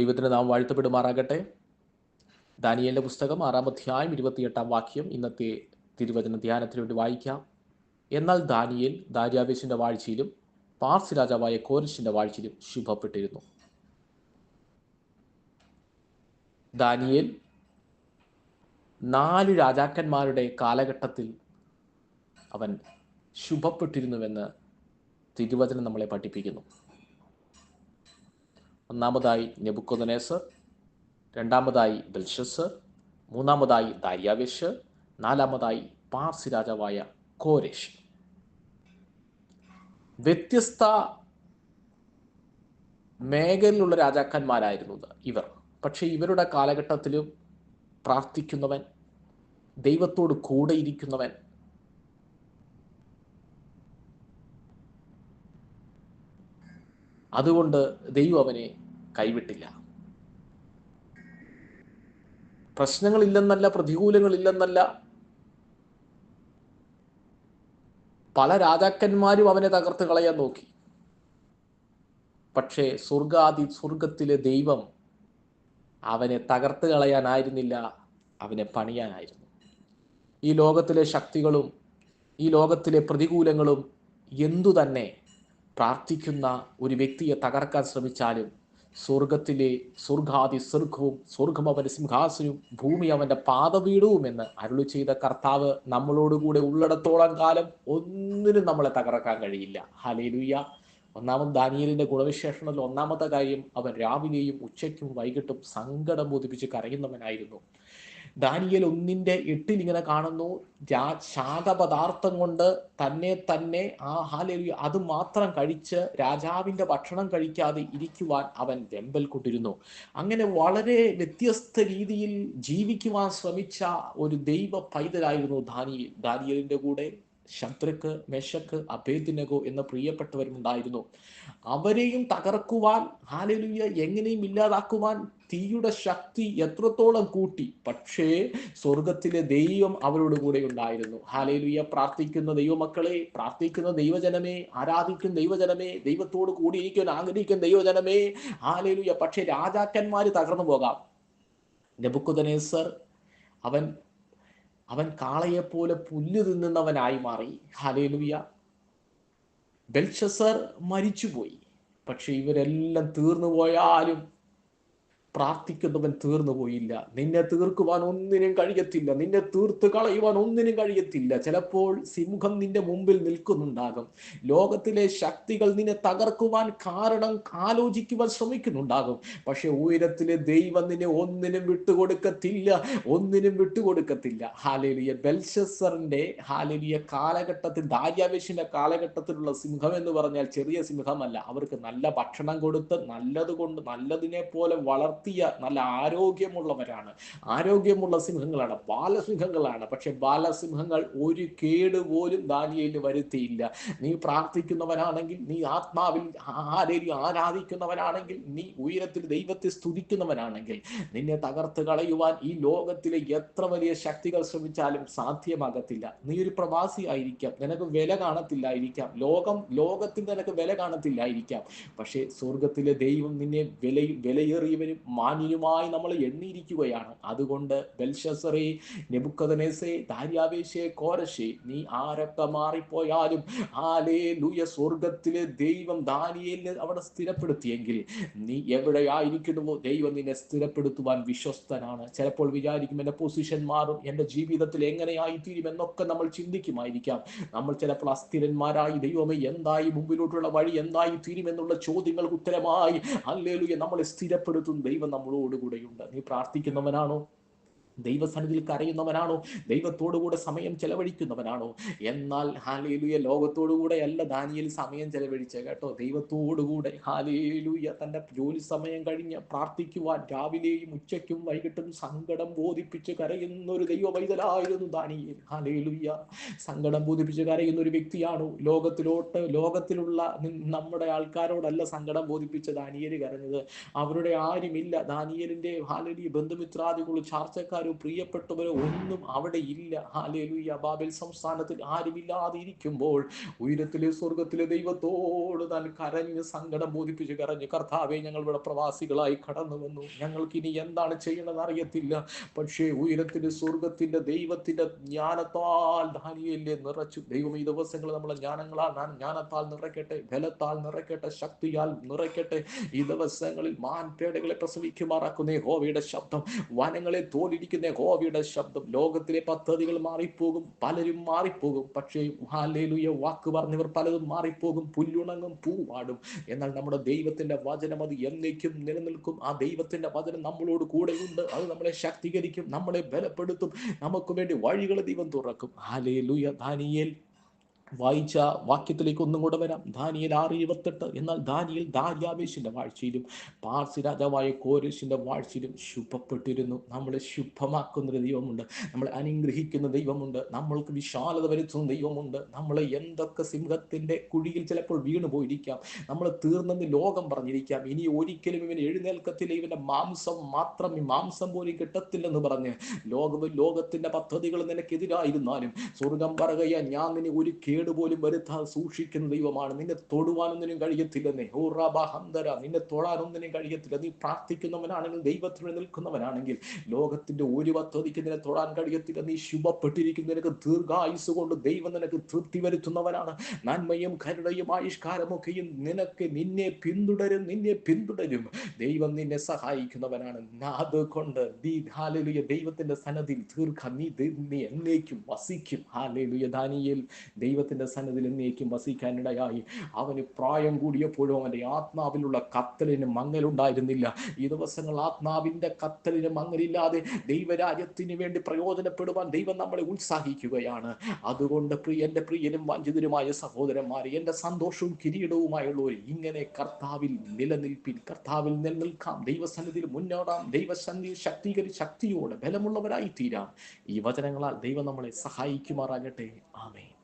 ദൈവത്തിന് നാം വാഴ്ത്തപ്പെടുമാറാകട്ടെ. ദാനിയലിന്റെ പുസ്തകം ആറാം അധ്യായം ഇരുപത്തിയെട്ടാം വാക്യം ഇന്നത്തെ തിരുവചന ധ്യാനത്തിന് വേണ്ടി വായിക്കാം. എന്നാൽ ദാനിയേൽ ദാര്യാവേശിന്റെ വാഴ്ചയിലും പാർസി രാജാവായ കോരിശിന്റെ വാഴ്ചയിലും ശുഭപ്പെട്ടിരുന്നു. ദാനിയേൽ നാല് രാജാക്കന്മാരുടെ കാലഘട്ടത്തിൽ അവൻ ശുഭപ്പെട്ടിരുന്നുവെന്ന് തിരുവചനം നമ്മളെ പഠിപ്പിക്കുന്നു. ഒന്നാമതായി നെബുക്കുദനേസർ രണ്ടാമതായി ബൽഷസ് മൂന്നാമതായി ദാര്യാവേശ് നാലാമതായി പാർസി രാജാവായ കോരേഷ് വ്യത്യസ്ത മേഖലയിലുള്ള രാജാക്കന്മാരായിരുന്നു ഇവർ. പക്ഷെ ഇവരുടെ കാലഘട്ടത്തിലും പ്രാർത്ഥിക്കുന്നവൻ ദൈവത്തോട് കൂടെ ഇരിക്കുന്നവൻ അതുകൊണ്ട് ദൈവം അവനെ കൈവിട്ടില്ല. പ്രശ്നങ്ങളില്ലെന്നല്ല പ്രതികൂലങ്ങളില്ലെന്നല്ല. പല രാജാക്കന്മാരും അവനെ തകർത്ത് കളയാൻ നോക്കി. പക്ഷേ സ്വർഗാദി സ്വർഗത്തിലെ ദൈവം അവനെ തകർത്ത് കളയാനായിരുന്നില്ല അവനെ പണിയാനായിരുന്നു. ഈ ലോകത്തിലെ ശക്തികളും ഈ ലോകത്തിലെ പ്രതികൂലങ്ങളും എന്തു തന്നെ പ്രാർത്ഥിക്കുന്ന ഒരു വ്യക്തിയെ തകർക്കാൻ ശ്രമിച്ചാലും സ്വർഗത്തിലെ സ്വർഗാദി സ്വർഗവും സ്വർഗം അവന്റെ സിംഹാസനവും ഭൂമി അവന്റെ പാദവീടവും എന്ന് അരുളി ചെയ്ത കർത്താവ് നമ്മളോടുകൂടെ ഉള്ളിടത്തോളം കാലം ഒന്നിനും നമ്മളെ തകർക്കാൻ കഴിയില്ല. ഹലേലുയ്യ ഒന്നാമത് ദാനിയലിന്റെ ഗുണവിശേഷണത്തിൽ ഒന്നാമത്തെ കാര്യം അവൻ രാവിലെയും ഉച്ചയ്ക്കും വൈകിട്ടും സങ്കടം ബോധിപ്പിച്ച് കരയുന്നവനായിരുന്നു. ദാനിയൽ ഒന്നിന്റെ എട്ടിൽ ഇങ്ങനെ കാണുന്നു ശാഖപദാർത്ഥം കൊണ്ട് തന്നെ തന്നെ ആ ഹാലലി അത് മാത്രം കഴിച്ച് രാജാവിന്റെ ഭക്ഷണം കഴിക്കാതെ ഇരിക്കുവാൻ അവൻ വെമ്പൽ കൊണ്ടിരുന്നു അങ്ങനെ വളരെ വ്യത്യസ്ത രീതിയിൽ ജീവിക്കുവാൻ ശ്രമിച്ച ഒരു ദൈവ പൈതലായിരുന്നു ദാനിയൽ ദാനിയലിന്റെ കൂടെ. ശത്രുക്ക് മെഷക്ക് അഭേദിനകോ എന്ന പ്രിയപ്പെട്ടവരുമുണ്ടായിരുന്നു. അവരെയും തകർക്കുവാൻ ഹാലലുയ്യ എങ്ങനെയും ഇല്ലാതാക്കുവാൻ തീയുടെ ശക്തി എത്രത്തോളം കൂട്ടി. പക്ഷേ സ്വർഗത്തിലെ ദൈവം അവരോട് കൂടെ ഉണ്ടായിരുന്നു. ഹാലലുയ്യ പ്രാർത്ഥിക്കുന്ന ദൈവമക്കളെ പ്രാർത്ഥിക്കുന്ന ദൈവജനമേ ആരാധിക്കുന്ന ദൈവജനമേ ദൈവത്തോട് കൂടിയിരിക്കാൻ ആഗ്രഹിക്കുന്ന ദൈവജനമേ ഹാലലുയ്യ പക്ഷേ രാജാക്കന്മാര് തകർന്നു പോകാം. നെബുക്കുദനേസർ അവൻ അവൻ കാളയെപ്പോലെ പുല്ല് തിന്നുന്നവനായി മാറി. ഹലേലുയ ബെൽഷസർ മരിച്ചുപോയി. പക്ഷെ ഇവരെല്ലാം തീർന്നു പോയാലും പ്രാർത്ഥിക്കുന്നവൻ തീർന്നു പോയില്ല. നിന്നെ തീർക്കുവാൻ ഒന്നിനും കഴിയത്തില്ല. നിന്നെ തീർത്ത് കളയുവാൻ ഒന്നിനും കഴിയത്തില്ല. ചിലപ്പോൾ സിംഹം നിന്റെ മുമ്പിൽ നിൽക്കുന്നുണ്ടാകും. ലോകത്തിലെ ശക്തികൾ നിന്നെ തകർക്കുവാൻ കാരണം ആലോചിക്കുവാൻ ശ്രമിക്കുന്നുണ്ടാകും. പക്ഷെ ഉയരത്തിലെ ദൈവം നിന്നെ ഒന്നിനും വിട്ടുകൊടുക്കത്തില്ല. ഒന്നിനും വിട്ടുകൊടുക്കത്തില്ല. ഹാലേലിയ. ബെൽഷസറിന്റെ ഹാലേലിയ കാലഘട്ടത്തിൽ ദാര്യാവേശിന്റെ കാലഘട്ടത്തിലുള്ള സിംഹം എന്ന് പറഞ്ഞാൽ ചെറിയ സിംഹമല്ല. അവർക്ക് നല്ല ഭക്ഷണം കൊടുത്ത് നല്ലത് കൊണ്ട് നല്ലതിനെ പോലെ വളർ വളർത്തിയ നല്ല ആരോഗ്യമുള്ളവരാണ്. ആരോഗ്യമുള്ള സിംഹങ്ങളാണ് ബാലസിംഹങ്ങളാണ്. പക്ഷെ ബാലസിംഹങ്ങൾ ഒരു കേട് പോലും ദാനിയയിൽ വരുത്തിയില്ല. നീ പ്രാർത്ഥിക്കുന്നവനാണെങ്കിൽ നീ ആത്മാവിൽ ആരെയും ആരാധിക്കുന്നവനാണെങ്കിൽ നീ ഉയരത്തിൽ ദൈവത്തെ സ്തുതിക്കുന്നവനാണെങ്കിൽ നിന്നെ തകർത്ത് കളയുവാൻ ഈ ലോകത്തിലെ എത്ര വലിയ ശക്തികൾ ശ്രമിച്ചാലും സാധ്യമാകത്തില്ല. നീ ഒരു പ്രവാസി ആയിരിക്കാം. നിനക്ക് വില കാണത്തില്ലായിരിക്കാം. ലോകം ലോകത്തിൽ നിനക്ക് വില കാണത്തില്ലായിരിക്കാം. പക്ഷേ സ്വർഗത്തിലെ ദൈവം നിന്നെ വില വിലയേറിയവനും മാന്യനുമായി നമ്മൾ എണ്ണിയിരിക്കുകയാണ്. അതുകൊണ്ട് ബെൽഷസറെ നെബുക്കതനേസേ ദാര്യാവേശേ കോരശെ നീ ആരൊക്കെ മാറിപ്പോയാലും ആലേ ലൂയ സ്വർഗത്തിലെ ദൈവം ദാനിയേലിനെ അവിടെ സ്ഥിരപ്പെടുത്തിയെങ്കിൽ നീ എവിടെയായിരിക്കുന്നുവോ ദൈവം നിന്നെ സ്ഥിരപ്പെടുത്തുവാൻ വിശ്വസ്തനാണ്. ചിലപ്പോൾ വിചാരിക്കും എന്റെ പൊസിഷൻ മാറും എന്റെ ജീവിതത്തിൽ എങ്ങനെയായിത്തീരും എന്നൊക്കെ നമ്മൾ ചിന്തിക്കുമായിരിക്കാം. നമ്മൾ ചിലപ്പോൾ അസ്ഥിരന്മാരായി ദൈവമേ എന്തായി മുമ്പിലോട്ടുള്ള വഴി എന്തായി തീരുമെന്നുള്ള ചോദ്യങ്ങൾക്ക് ഉത്തരമായി അല്ലേലുയെ നമ്മളെ സ്ഥിരപ്പെടുത്തുന്ന ദൈവം. നമ്മളോടുകൂടെയുണ്ട്. നീ പ്രാർത്ഥിക്കുന്നവനാണോ? ദൈവസന്നിധിയിൽ കരയുന്നവനാണോ? ദൈവത്തോടുകൂടെ സമയം ചെലവഴിക്കുന്നവനാണോ? എന്നാൽ ഹാലേലുയ ലോകത്തോടുകൂടെ അല്ല ദാനിയൽ സമയം ചെലവഴിച്ച കേട്ടോ. ദൈവത്തോടുകൂടെ ഹാലേലുയ തന്റെ ജോലി സമയം കഴിഞ്ഞ് പ്രാർത്ഥിക്കുവാൻ രാവിലെയും ഉച്ചയ്ക്കും വൈകിട്ടും സങ്കടം ബോധിപ്പിച്ച് കരയുന്ന ഒരു ദൈവ പൈതലായിരുന്നു ദാനിയൽ. ഹാലേലുയ. സങ്കടം ബോധിപ്പിച്ച് കരയുന്ന ഒരു വ്യക്തിയാണോ? ലോകത്തിലോട്ട് ലോകത്തിലുള്ള നമ്മുടെ ആൾക്കാരോടല്ല സങ്കടം ബോധിപ്പിച്ച ദാനിയൽ കരഞ്ഞത്. അവരുടെ ആരുമില്ല. ദാനിയലിന്റെ ഹാലലി ബന്ധുമിത്രാദികളും ചാർച്ചക്കാരും പ്രിയപ്പെട്ടവരോ പ്രിയപ്പെട്ടവരോ ഒന്നും അവിടെ ഇല്ല. ഹാലേലുയ ബാബേൽ സംസ്ഥാനത്തിൽ ആരുമില്ലാതെ ഇരിക്കുമ്പോൾ ഉയരത്തിലെ സ്വർഗത്തിലെ ദൈവത്തോട് താൻ കരഞ്ഞ് സങ്കടം ബോധിപ്പിച്ച് കരഞ്ഞ് കർത്താവെ ഞങ്ങൾ ഇവിടെ പ്രവാസികളായി കടന്നു വന്നു. ഞങ്ങൾക്ക് ഇനി എന്താണ് ചെയ്യണമെന്ന് അറിയത്തില്ല. പക്ഷേ ഉയരത്തിന്റെ സ്വർഗത്തിന്റെ ദൈവത്തിന്റെ ജ്ഞാനത്താൽ ധാനിയല്ലേ നിറച്ചു. ദൈവം ഈ ദിവസങ്ങൾ നമ്മളെ ജ്ഞാനങ്ങളാൽ ജ്ഞാനത്താൽ നിറയ്ക്കട്ടെ ബലത്താൽ നിറയ്ക്കട്ടെ ശക്തിയാൽ നിറയ്ക്കട്ടെ. ഈ ദിവസങ്ങളിൽ മാൻപേടകളെ പ്രസവിക്കുമാറാക്കുന്ന ഹോവയുടെ ശബ്ദം വനങ്ങളെ തോലിരിക്കുന്ന ഹോവയുടെ ശബ്ദം ലോകത്തിലെ പദ്ധതികൾ മാറിപ്പോകും പലരും മാറിപ്പോകും. പക്ഷേ ഹാലേലുയ വാക്ക് പറഞ്ഞവർ പലതും മാറിപ്പോകും പുല്ലുണങ്ങും പൂവാടും. എന്നാൽ നമ്മുടെ ദൈവത്തിന്റെ വചനം അത് എന്നേക്കും നിലനിൽക്കും. ആ ദൈവത്തിന്റെ വചനം നമ്മളോട് കൂടെയുണ്ട് അത് നമ്മളെ ശാക്തീകരിക്കും നമ്മളെ ബലപ്പെടുത്തും. നമുക്ക് വേണ്ടി വഴികൾ ദൈവം തുറക്കും. Hallelujah Daniel. വായിച്ച വാക്യത്തിലേക്ക് ഒന്നും കൂടെ വരാം. ദാനിയൽ ആറ് ഇരുപത്തെട്ട്. എന്നാൽ ദാനിയൽ ദാര്യാവേശിന്റെ വാഴ്ചയിലും പാർസി രാജാവായ കോരേശിന്റെ വാഴ്ചയിലും ശുഭപ്പെട്ടിരുന്നു. നമ്മളെ ശുഭമാക്കുന്ന ദൈവമുണ്ട്. നമ്മളെ അനുഗ്രഹിക്കുന്ന ദൈവമുണ്ട്. നമ്മൾക്ക് വിശാലത വരുത്തുന്ന ദൈവമുണ്ട്. നമ്മളെ എന്തൊക്കെ സിംഹത്തിന്റെ കുഴിയിൽ ചിലപ്പോൾ വീണു പോയിരിക്കാം നമ്മൾ തീർന്നെന്ന് ലോകം പറഞ്ഞിരിക്കാം. ഇനി ഒരിക്കലും ഇവൻ എഴുന്നേൽക്കത്തില്ല. ഇവന്റെ മാംസം മാത്രം ഈ മാംസം പോലും കിട്ടത്തില്ലെന്ന് പറഞ്ഞ് ലോകം ലോകത്തിന്റെ പദ്ധതികൾ നിനക്കെതിരായിരുന്നാലും സ്വർഗം പറയുക ഞാൻ നിന്നെ ഒരു കേട് പോലും വരുത്താൻ സൂക്ഷിക്കുന്ന ദൈവമാണ്. നിന്നെ തൊടുവാനൊന്നിനും കഴിയത്തില്ലെന്നേ. ഓ നിന്നെ തൊടാനൊന്നിനും കഴിയത്തില്ല. നീ പ്രാർത്ഥിക്കുന്നവനാണെങ്കിൽ ദൈവത്തിന് നിൽക്കുന്നവനാണെങ്കിൽ ലോകത്തിന്റെ ഒരു പദ്ധതിക്ക് നിന്നെ തൊടാൻ കഴിയത്തില്ല. നീ ശുഭപ്പെട്ടിരിക്കുന്ന നിനക്ക് ദീർഘായുസ് കൊണ്ട് ദൈവം നിനക്ക് തൃപ്തി വരുത്തുന്നവനാണ്. നന്മയും കരുണയും ആയിഷ്കാരമൊക്കെയും നിനക്ക് നിന്നെ പിന്തുടരും നിന്നെ പിന്തുടരും. ദൈവം നിന്നെ സഹായിക്കുന്നവനാണ്. അതുകൊണ്ട് നീ ഹാലലുയ ദൈവത്തിന്റെ സന്നദ്ധിയിൽ തീർക്ക. നീ നീ എന്നേക്കും വസിക്കും. ഹാലലുയ ദാനിയേൽ ദൈവത്തിന്റെ സന്നദ്ധിയിൽ എന്നേക്കും വസിക്കാനിടയായി. അവന് പ്രായം കൂടിയപ്പോഴും അവന്റെ ആത്മാവിലുള്ള കത്തലിന് മങ്ങലുണ്ടായിരുന്നില്ല. ഈ ദിവസങ്ങൾ ആത്മാവിന്റെ കത്തലിന് മങ്ങലില്ലാതെ ദൈവരാജ്യത്തിന് വേണ്ടി പ്രയോജനപ്പെടുവാൻ ദൈവം നമ്മളെ ഉത്സാഹിക്കുകയാണ്. അതുകൊണ്ട് എന്റെ പ്രിയനും വഞ്ചിതരുമായ സഹോദരന്മാർ എന്റെ സന്തോഷവും കിരീടവുമായുള്ളവർ ഇങ്ങനെ കർത്താവിൽ നിലനിൽപ്പിൻ കർത്താവിൽ നിലനിൽക്കാം. ദൈവസന്നിധിയിൽ മുന്നോടാം ദൈവസന്നിധി ശക്തീകരി ശക്തിയോടെ ബലമുള്ളവരായി തീരാം ഈ വചനങ്ങളാൽ ദൈവം നമ്മളെ സഹായിക്കുമാറാകട്ടെ. ആമേൻ.